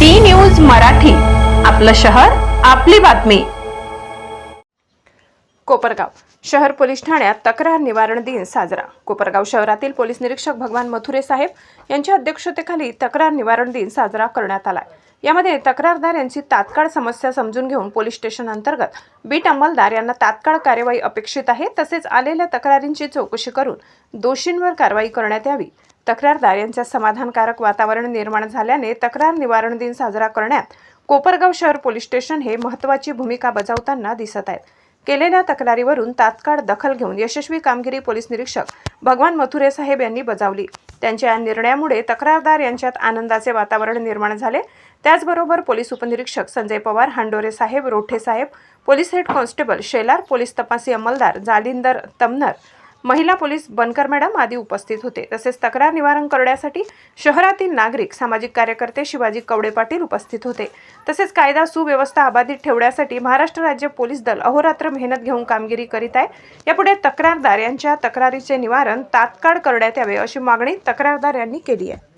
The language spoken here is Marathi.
डी न्यूज मराठी आपलं शहर आपली बातमी. कोपरगाव शहर पोलीस ठाण्यात तक्रार निवारण दिन साजरा. कोपरगाव शहरातील पोलीस निरीक्षक भगवान मथुरे साहेब यांच्या अध्यक्षतेखाली तक्रार निवारण दिन साजरा करण्यात आला यामध्ये तक्रारदार यांची तात्काळ समस्या समजून घेऊन पोलीस स्टेशन अंतर्गत बीट अंमलदार यांना तात्काळ कार्यवाही अपेक्षित आहे. तसेच आलेल्या तक्रारींची चौकशी करून दोषींवर कारवाई करण्यात यावी. तक्रारदार यांच्या समाधानकारक वातावरण निर्माण झाल्याने तक्रार निवारण दिन साजरा करण्यात कोपरगाव शहर पोलीस स्टेशन हे महत्त्वाची भूमिका बजावताना दिसत आहेत. केलेल्या तक्रारीवरून तात्काळ दखल घेऊन यशस्वी कामगिरी पोलीस निरीक्षक भगवान मथुरे साहेब यांनी बजावली. त्यांच्या या निर्णयामुळे तक्रारदार यांच्यात आनंदाचे वातावरण निर्माण झाले. त्याचबरोबर पोलीस उपनिरीक्षक संजय पवार हांडोरे साहेब रोठे साहेब police head constable Shelar police तपासी अंमलदार जालिंदर तमनर महिला पोलीस बनकर मॅडम आदी उपस्थित होते. तसेच तक्रार निवारण करण्यासाठी शहरातील नागरिक सामाजिक कार्यकर्ते शिवाजी कवडे पाटील उपस्थित होते. तसेच कायदा सुव्यवस्था अबाधित ठेवण्यासाठी महाराष्ट्र राज्य पोलीस दल अहोरात्र मेहनत घेऊन कामगिरी करीत आहे. यापुढे तक्रारदार यांच्या तक्रारीचे निवारण तात्काळ करण्यात यावे अशी मागणी तक्रारदार यांनी केली आहे.